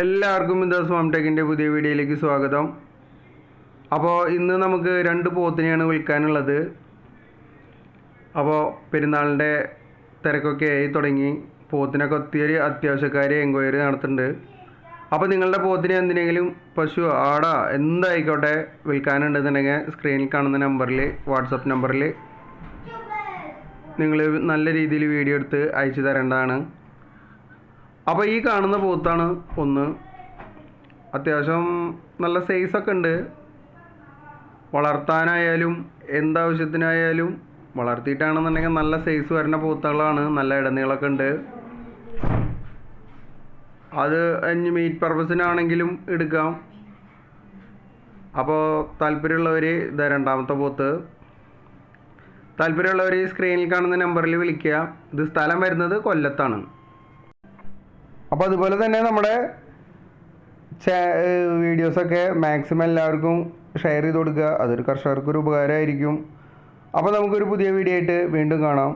എല്ലാവർക്കും ഇന്ന് സ്വാം ടെക്കിന്റെ പുതിയ വീഡിയോയിലേക്ക് സ്വാഗതം. അപ്പോൾ ഇന്ന് നമുക്ക് രണ്ട് പോത്തിനെയാണ് വിൽക്കാനുള്ളത് അപ്പോൾ പെരുന്നാളിന്റെ തിരക്കൊക്കെ ആയി തുടങ്ങി. പോത്തിനൊക്കെ ഒത്തിരി അത്യാവശ്യക്കാർ എൻക്വയറി നടത്തുന്നുണ്ട്. അപ്പോൾ നിങ്ങളുടെ പോത്തിനെ എന്തിനെങ്കിലും പശു ആട എന്തായിക്കോട്ടെ വിൽക്കാനുണ്ടെന്നുണ്ടെങ്കിൽ സ്ക്രീനിൽ കാണുന്ന നമ്പറിൽ വാട്സപ്പ് നമ്പറിൽ നിങ്ങൾ നല്ല രീതിയിൽ വീഡിയോ എടുത്ത് അയച്ചു തരേണ്ടതാണ്. അപ്പോൾ ഈ കാണുന്ന പോത്താണ് ഒന്ന്. അത്യാവശ്യം നല്ല സൈസൊക്കെ ഉണ്ട്. വളർത്താനായാലും എന്താവശ്യത്തിനായാലും വളർത്തിയിട്ടാണെന്നുണ്ടെങ്കിൽ നല്ല സൈസ് വരുന്ന പോത്തുകളാണ് നല്ല ഇടനീളമൊക്കെ ഉണ്ട്. അത് അഞ്ച് മീറ്റ് പർപ്പസിനാണെങ്കിലും എടുക്കാം. അപ്പോൾ താല്പര്യമുള്ളവർ ഇത് രണ്ടാമത്തെ പോത്ത് താല്പര്യമുള്ളവർ സ്ക്രീനിൽ കാണുന്ന നമ്പറിൽ വിളിക്കുക. ഇത് സ്ഥലം വരുന്നത് കൊല്ലത്താണ്. അപ്പോൾ അതുപോലെ തന്നെ നമ്മുടെ വീഡിയോസൊക്കെ മാക്സിമം എല്ലാവർക്കും ഷെയർ ചെയ്ത് കൊടുക്കുക. അതൊരു കർഷകർക്കൊരു ഉപകാരമായിരിക്കും. അപ്പോൾ നമുക്കൊരു പുതിയ വീഡിയോ ആയിട്ട് വീണ്ടും കാണാം.